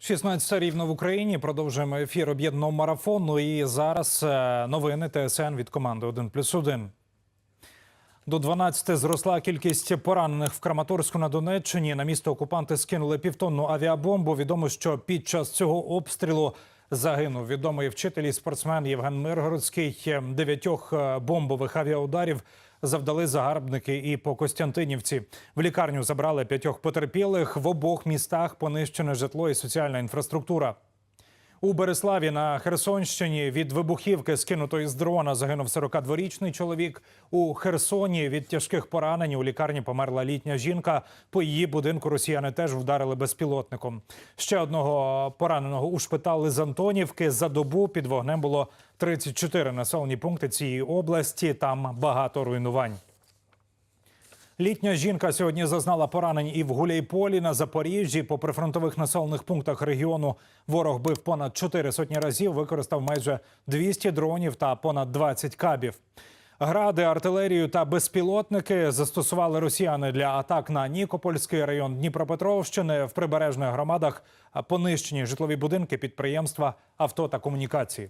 16 рівно в Україні. Продовжуємо ефір об'єднаного марафону. І зараз е, новини ТСН від команди 1+,1. До 12 зросла кількість поранених в Краматорську на Донеччині. На місто окупанти скинули півтонну авіабомбу. Відомо, що під час цього обстрілу загинув відомий вчитель і спортсмен Євген Миргородський. Дев'ятьох е, бомбових авіаударів завдали загарбники і по Костянтинівці. В лікарню забрали п'ятьох потерпілих. В обох містах понищене житло і соціальна інфраструктура. У Береславі на Херсонщині від вибухівки, скинутої з дрона, загинув 42-річний чоловік. У Херсоні від тяжких поранень у лікарні померла літня жінка. По її будинку росіяни теж вдарили безпілотником. Ще одного пораненого ушпитали з Антонівки. За добу під вогнем було 34 населені пункти цієї області. Там багато руйнувань. Літня жінка сьогодні зазнала поранень і в Гуляйполі на Запоріжжі. По прифронтових населених пунктах регіону ворог бив понад чотири сотні разів, використав майже 200 дронів та понад 20 кабів. Гради, артилерію та безпілотники застосували росіяни для атак на Нікопольський район Дніпропетровщини. В прибережних громадах понищені житлові будинки, підприємства, авто та комунікації.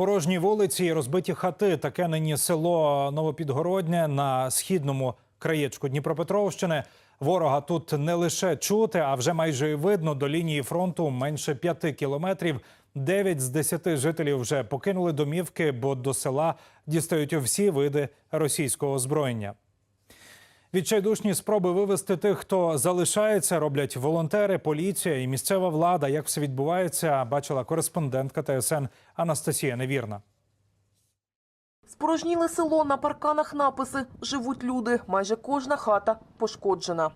Порожні вулиці і розбиті хати. Таке нині село Новопідгороднє на східному краєчку Дніпропетровщини. Ворога тут не лише чути, а вже майже і видно до лінії фронту менше п'яти кілометрів. Дев'ять з десяти жителів вже покинули домівки, бо до села дістають всі види російського озброєння. Відчайдушні спроби вивести тих, хто залишається, роблять волонтери, поліція і місцева влада. Як все відбувається, бачила кореспондентка ТСН Анастасія Невірна. Спорожніле село на парканах написи «Живуть люди». Майже кожна хата пошкоджена.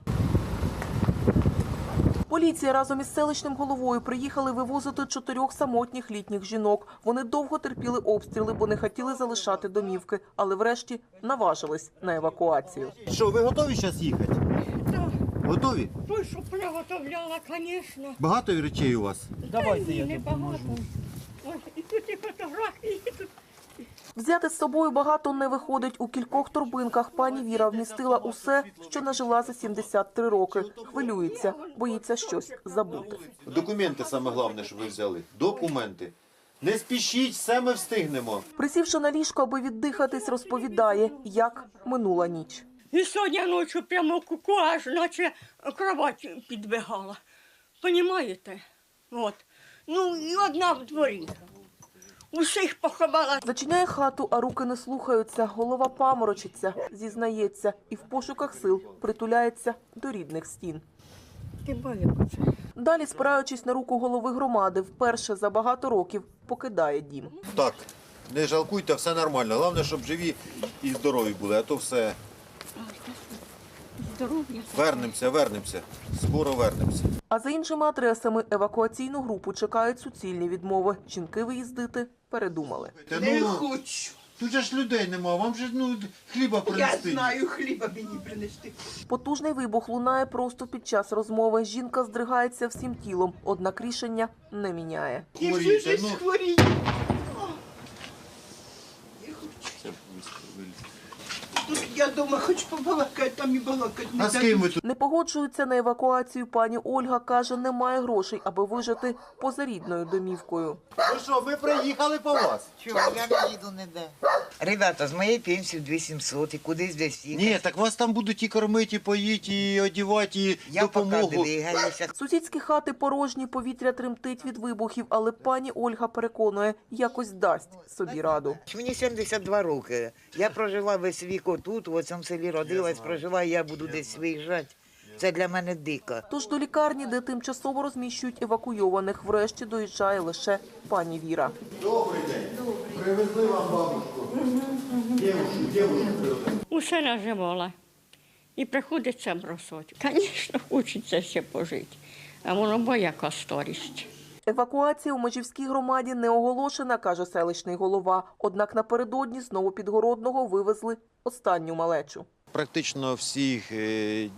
Поліція разом із селищним головою приїхали вивозити чотирьох самотніх літніх жінок. Вони довго терпіли обстріли, бо не хотіли залишати домівки, але врешті наважились на евакуацію. Що, ви готові зараз їхати? Да, Готові? той, що приготовляла, звісно. Багато речей у вас? Давайте я допоможу. Ой, і тут і фотографії, і тут Взяти з собою багато не виходить. У кількох торбинках пані Віра вмістила усе, що нажила за 73 роки. Хвилюється, боїться щось забути. Документи саме головне, що ви взяли. Документи. Не спішіть, все ми встигнемо. Присівши на ліжко, аби віддихатись, розповідає, як минула ніч. І сьогодні ночі прямо куку, аж наче кровать підбігала. Понімаєте? От. Ну, і одна в дворі. Усіх поховала. Зачиняє хату, а руки не слухаються. Голова паморочиться, зізнається і в пошуках сил притуляється до рідних стін. Далі, спираючись на руку голови громади, вперше за багато років покидає дім. Так, не жалкуйте, все нормально. Головне, щоб живі і здорові були, а то все. Здоров'я. Вернемося, вернемося. Скоро вернемося. А за іншими адресами евакуаційну групу чекають суцільні відмови. Жінки виїздити передумали. Не ну, хочу. тут же ж людей нема, вам же ну, хліба Я знаю, хліба мені принести. Потужний вибух лунає просто під час розмови. Жінка здригається всім тілом, однак рішення не міняє. І всю жизнь ну. хворію. Не хочу. Тут я дома хоч побалакати, там і балакати не А з ким ви тут? Не погоджується на евакуацію. Пані Ольга каже, немає грошей, аби вижити поза рідною домівкою. Ну що, ми приїхали по вас? Чого, я не їду ніде. Ребята, з моєї пенсії 2700 і кудись десь їхати. Ні, так вас там будуть і кормити, і поїти, і одівати, і я поки допомогу. двигаюся. Сусідські хати порожні, повітря тремтить від вибухів, але пані Ольга переконує, якось дасть собі раду. Мені 72 роки. Я прожила весь вік отут, в цьому селі родилась, прожила, я буду десь виїжджати. Це для мене дико. Тож до лікарні, де тимчасово розміщують евакуйованих, врешті доїжджає лише пані Віра. Добрий день. Привезли вам бабушку. Дівушку, дівушку привезли. Усе наживала. І приходиться бросати. Звісно, хочеться ще пожити. А воно бо яка старість. Евакуація у Межівській громаді не оголошена, каже селищний голова. Однак напередодні знову підгородного вивезли останню малечу. Практично всіх е,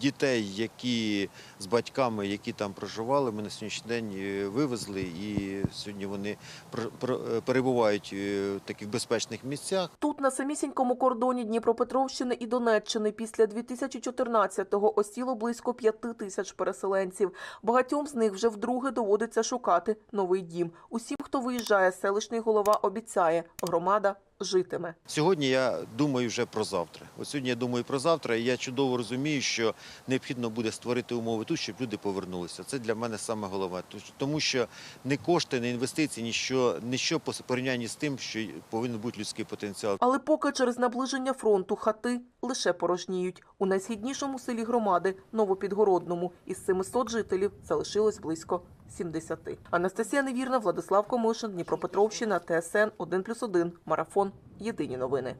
дітей, які з батьками, які там проживали, ми на сьогоднішній день е, вивезли, і сьогодні вони пр- перебувають е, в таких безпечних місцях. Тут, на самісінькому кордоні Дніпропетровщини і Донеччини, після 2014-го осіло близько п'яти тисяч переселенців. Багатьом з них вже вдруге доводиться шукати новий дім. Усім, хто виїжджає, селищний голова обіцяє – громада житиме. Сьогодні я думаю вже про завтра. От сьогодні я думаю про завтра, і я чудово розумію, що необхідно буде створити умови тут, щоб люди повернулися. Це для мене саме головне. Тому що не кошти, не інвестиції, ніщо, ніщо по порівнянні з тим, що повинен бути людський потенціал. Але поки через наближення фронту хати лише порожніють. У найсхіднішому селі громади, Новопідгородному, із 700 жителів залишилось близько 70. Анастасія Невірна, Владислав Комишин, Дніпропетровщина, ТСН 1+,1, Марафон. Єдині новини.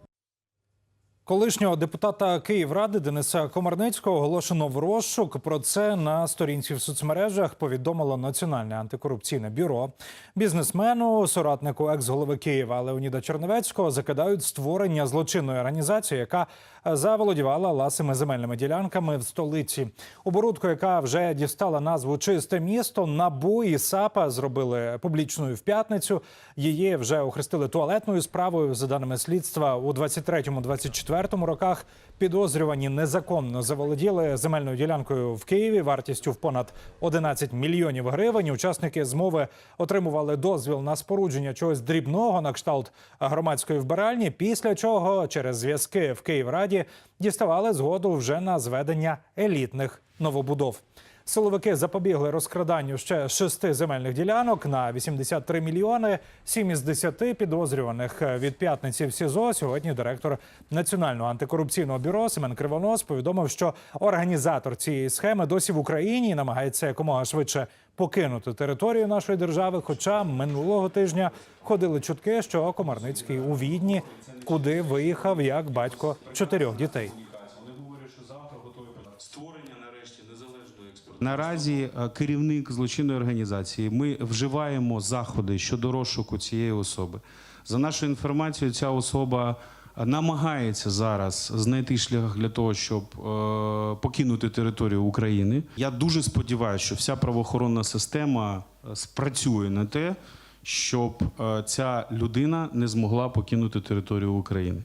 Колишнього депутата Київради Дениса Комарницького оголошено в розшук. Про це на сторінці в соцмережах повідомило Національне антикорупційне бюро. Бізнесмену, соратнику екс-голови Києва Леоніда Черновецького закидають створення злочинної організації, яка заволодівала ласими земельними ділянками в столиці. Оборудку, яка вже дістала назву Чисте місто, НАБУ і САПа зробили публічною в п'ятницю. Її вже охрестили туалетною справою. За даними слідства, у 23-24 роках підозрювані незаконно заволоділи земельною ділянкою в Києві вартістю в понад 11 мільйонів гривень. Учасники змови отримували дозвіл на спорудження чогось дрібного на кшталт громадської вбиральні. Після чого через зв'язки в Київраді діставали згоду вже на зведення елітних новобудов. Силовики запобігли розкраданню ще шести земельних ділянок на 83 мільйони. Сім із десяти підозрюваних від п'ятниці в СІЗО. Сьогодні директор Національного антикорупційного бюро Семен Кривонос повідомив, що організатор цієї схеми досі в Україні і намагається якомога швидше покинути територію нашої держави. Хоча минулого тижня ходили чутки, що Комарницький у Відні, куди виїхав як батько чотирьох дітей. Наразі е, керівник злочинної організації. Ми вживаємо заходи щодо розшуку цієї особи. За нашою інформацією, ця особа е, намагається зараз знайти шлях для того, щоб е, покинути територію України. Я дуже сподіваюся, що вся правоохоронна система спрацює на те, щоб ця людина не змогла покинути територію України.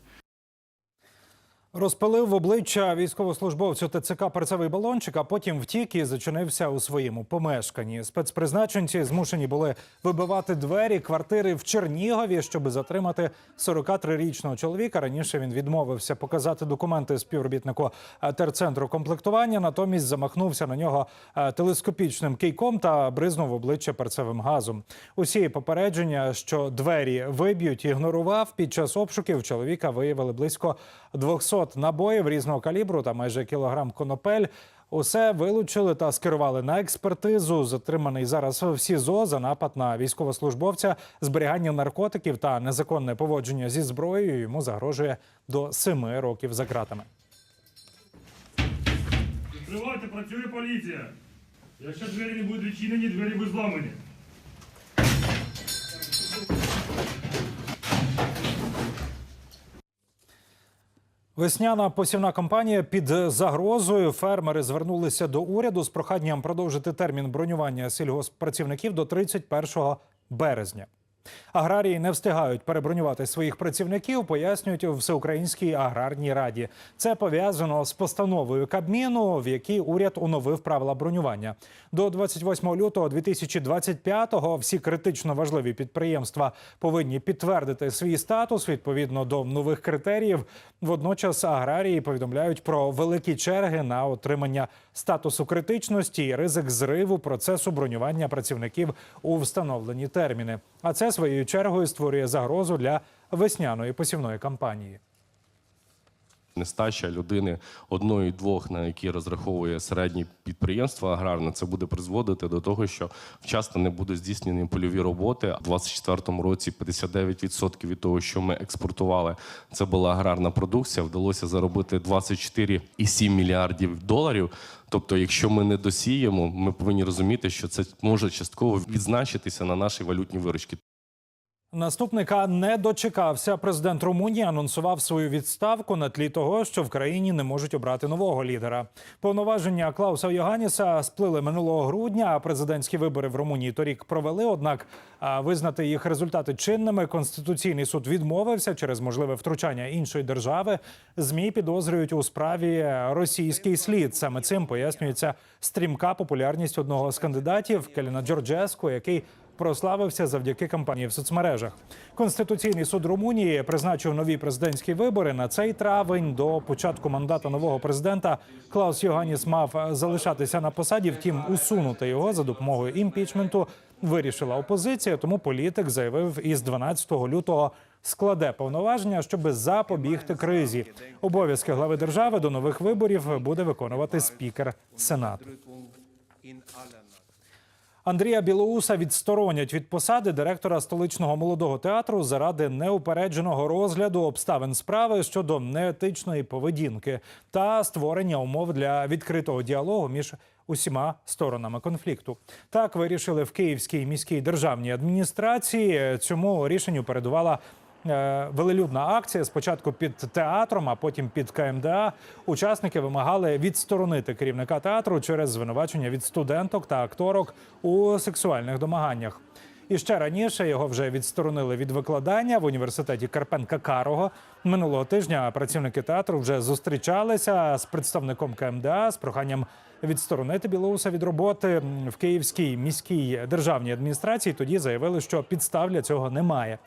Розпилив в обличчя військовослужбовцю ТЦК перцевий балончик, а потім втік і зачинився у своєму помешканні. Спецпризначенці змушені були вибивати двері квартири в Чернігові, щоб затримати 43-річного чоловіка. Раніше він відмовився показати документи співробітнику е, терцентру комплектування. Натомість замахнувся на нього е, телескопічним кийком та бризнув в обличчя перцевим газом. Усі попередження, що двері виб'ють, ігнорував. Під час обшуків чоловіка виявили близько 200 набоїв різного калібру та майже кілограм конопель. Усе вилучили та скерували на експертизу. Затриманий зараз в СІЗО за напад на військовослужбовця, зберігання наркотиків та незаконне поводження зі зброєю. Йому загрожує до семи років за ґратами. Відкривайте, працює поліція. Якщо двері не будуть відчинені, двері будуть зламані. Весняна посівна кампанія під загрозою. Фермери звернулися до уряду з проханням продовжити термін бронювання сільгосппрацівників до 31 березня. Аграрії не встигають перебронювати своїх працівників, пояснюють у Всеукраїнській аграрній раді. Це пов'язано з постановою Кабміну, в якій уряд оновив правила бронювання. До 28 лютого 2025-го всі критично важливі підприємства повинні підтвердити свій статус відповідно до нових критеріїв. Водночас аграрії повідомляють про великі черги на отримання статусу критичності і ризик зриву процесу бронювання працівників у встановлені терміни. А це своєю чергою створює загрозу для весняної посівної кампанії. Нестача людини одної-двох, на які розраховує середнє підприємство аграрне, це буде призводити до того, що вчасно не будуть здійснені польові роботи. У 2024 році 59% від того, що ми експортували, це була аграрна продукція. Вдалося заробити 24,7 мільярдів доларів. Тобто, якщо ми не досіємо, ми повинні розуміти, що це може частково відзначитися на нашій валютній виручці. Наступника не дочекався. Президент Румунії анонсував свою відставку на тлі того, що в країні не можуть обрати нового лідера. Повноваження Клауса Йоганіса сплили минулого грудня. А президентські вибори в Румунії торік провели. Однак визнати їх результати чинними конституційний суд відмовився через можливе втручання іншої держави. Змі підозрюють у справі російський слід. Саме цим пояснюється стрімка популярність одного з кандидатів Келіна Джорджеску, який прославився завдяки кампанії в соцмережах. Конституційний суд Румунії призначив нові президентські вибори на цей травень. До початку мандату нового президента Клаус Йоганіс мав залишатися на посаді. Втім, усунути його за допомогою імпічменту вирішила опозиція. Тому політик заявив із 12 лютого складе повноваження, щоб запобігти кризі. Обов'язки глави держави до нових виборів буде виконувати спікер Сенату. Андрія Білоуса відсторонять від посади директора столичного молодого театру заради неупередженого розгляду обставин справи щодо неетичної поведінки та створення умов для відкритого діалогу між усіма сторонами конфлікту. Так вирішили в Київській міській державній адміністрації. Цьому рішенню передувала велелюдна акція. Спочатку під театром, а потім під КМДА. Учасники вимагали відсторонити керівника театру через звинувачення від студенток та акторок у сексуальних домаганнях. І ще раніше його вже відсторонили від викладання в університеті Карпенка Карого. Минулого тижня працівники театру вже зустрічалися з представником КМДА з проханням відсторонити Білоуса від роботи в Київській міській державній адміністрації. Тоді заявили, що підстав для цього немає.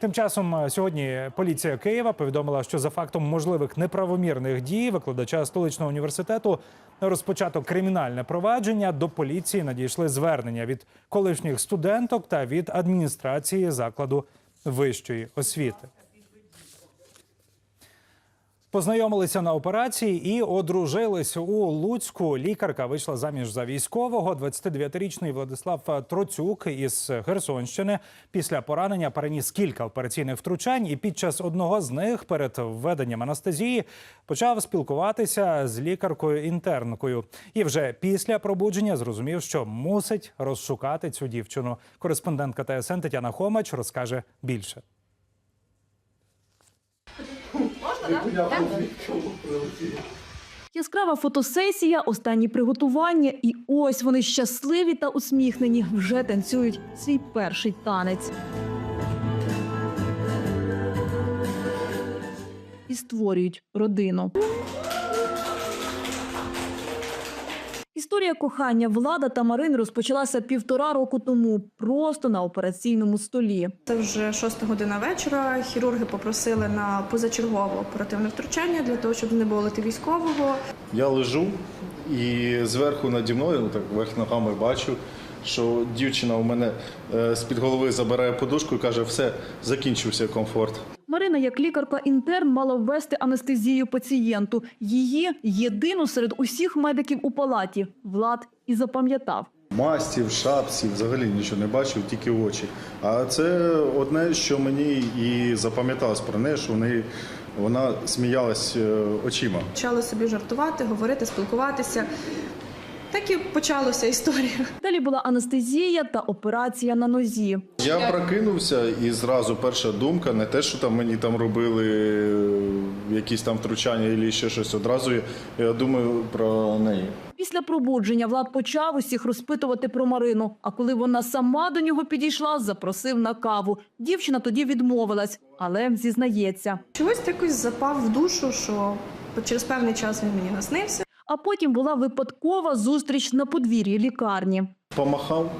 Тим часом е, сьогодні поліція Києва повідомила, що за фактом можливих неправомірних дій викладача столичного університету розпочато кримінальне провадження. До поліції надійшли звернення від колишніх студенток та від адміністрації закладу вищої освіти. Познайомилися на операції і одружились у Луцьку. Лікарка вийшла заміж за військового. 29-річний Владислав Троцюк із Херсонщини після поранення переніс кілька операційних втручань, і під час одного з них перед введенням анестезії почав спілкуватися з лікаркою-інтернкою. І вже після пробудження зрозумів, що мусить розшукати цю дівчину. Кореспондентка ТСН Тетяна Хомач розкаже більше. Яскрава фотосесія, останні приготування, і ось вони щасливі та усміхнені, вже танцюють свій перший танець. І створюють родину. Історія кохання Влада та Марини розпочалася півтора року тому, просто на операційному столі. Це вже шоста година вечора. Хірурги попросили на позачергове оперативне втручання для того, щоб знеболити військового. Я лежу і зверху наді мною, ну, так верх ногами бачу, що дівчина у мене е, з-під голови забирає подушку і каже, все, закінчився комфорт. Марина, як лікарка-інтерн, мала ввести анестезію пацієнту. Її єдину серед усіх медиків у палаті. Влад і запам'ятав. Масті, в шапці, взагалі нічого не бачив, тільки очі. А це одне, що мені і запам'яталось про неї, що в неї вона сміялась е, очима. Почали собі жартувати, говорити, спілкуватися. Так і почалася історія. Далі була анестезія та операція на нозі. Я прокинувся і зразу перша думка, не те, що там мені там робили е, якісь там втручання або ще щось. Одразу я, я думаю про неї. Після пробудження Влад почав усіх розпитувати про Марину. А коли вона сама до нього підійшла, запросив на каву. Дівчина тоді відмовилась, але зізнається. Чогось якось запав в душу, що через певний час він мені наснився. А потім була випадкова зустріч на подвір'ї лікарні. Помахав.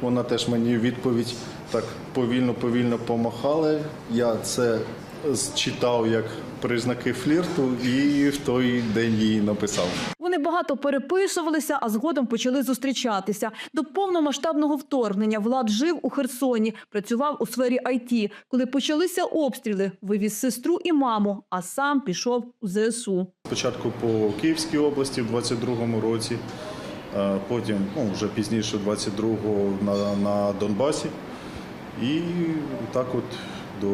Вона теж мені відповідь так повільно-повільно помахала. Я це читав як признаки флірту і в той день їй написав. Вони багато переписувалися, а згодом почали зустрічатися. До повномасштабного вторгнення Влад жив у Херсоні, працював у сфері IT. Коли почалися обстріли, вивіз сестру і маму, а сам пішов у ЗСУ. Спочатку по Київській області в 22-му році, потім ну, вже пізніше, 22-го на, на Донбасі. І так от до,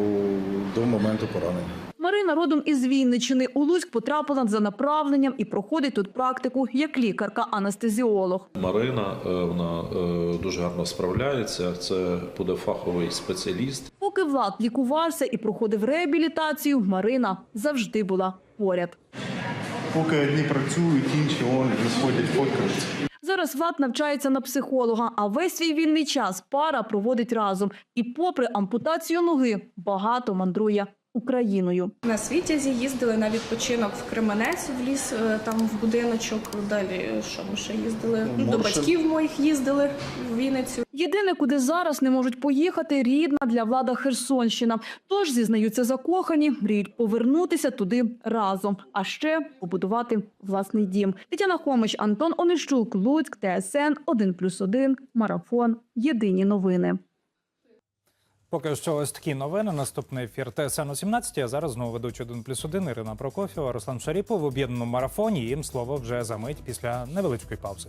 до моменту поранення. Марина родом із Вінничини. У Луцьк потрапила за направленням і проходить тут практику як лікарка-анестезіолог. Марина е, вона е, дуже гарно справляється. Це буде фаховий спеціаліст. Поки Влад лікувався і проходив реабілітацію, Марина завжди була поряд. Поки одні працюють, інші вон сходять фоткаються. Зараз Влад навчається на психолога, а весь свій вільний час пара проводить разом. І попри ампутацію ноги, багато мандрує Україною. На світязі їздили на відпочинок в Кременець, в ліс, е, там в будиночок. Далі що ми ще їздили? До батьків моїх їздили в Вінницю. Єдине, куди зараз не можуть поїхати, рідна для влада Херсонщина. Тож зізнаються закохані, мріють повернутися туди разом, а ще побудувати власний дім. Тетяна Хомич, Антон Онищук, Луцьк, ТСН 1+,1, Марафон. Єдині новини. Поки що ось такі новини. Наступний ефір ТСН о 17 А зараз знову ведучий 1 плюс 1 Ірина Прокофєва, Руслан Шаріпов в об'єднаному марафоні. Їм слово вже за мить після невеличкої паузи.